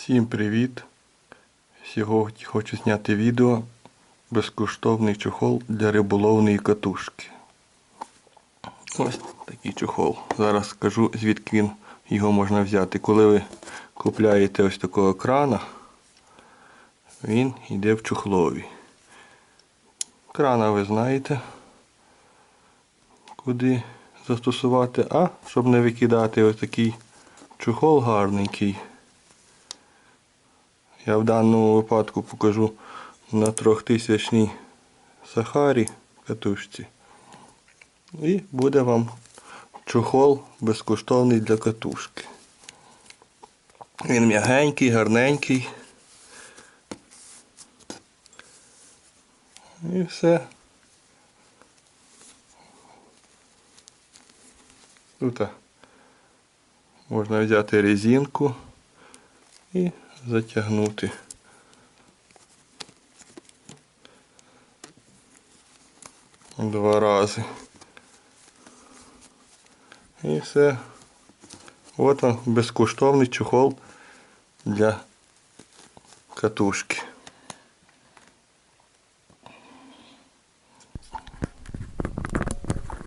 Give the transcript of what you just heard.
Всім привіт! Сьогодні хочу зняти відео безкоштовний чохол для риболовної катушки. Ось такий чохол. Зараз скажу звідки він його можна взяти. Коли ви купляєте ось такого крана, він йде в чохлові. Крана ви знаєте, куди застосувати, а щоб не викидати ось такий чохол гарненький. Я в даному випадку покажу на трьохтисячній сахарі катушці. І буде вам чохол безкоштовний для катушки. Він м'ягенький, гарненький. І все. Тут можна взяти резинку і затягнути. Два рази. І все. От вам безкоштовний чохол для катушки.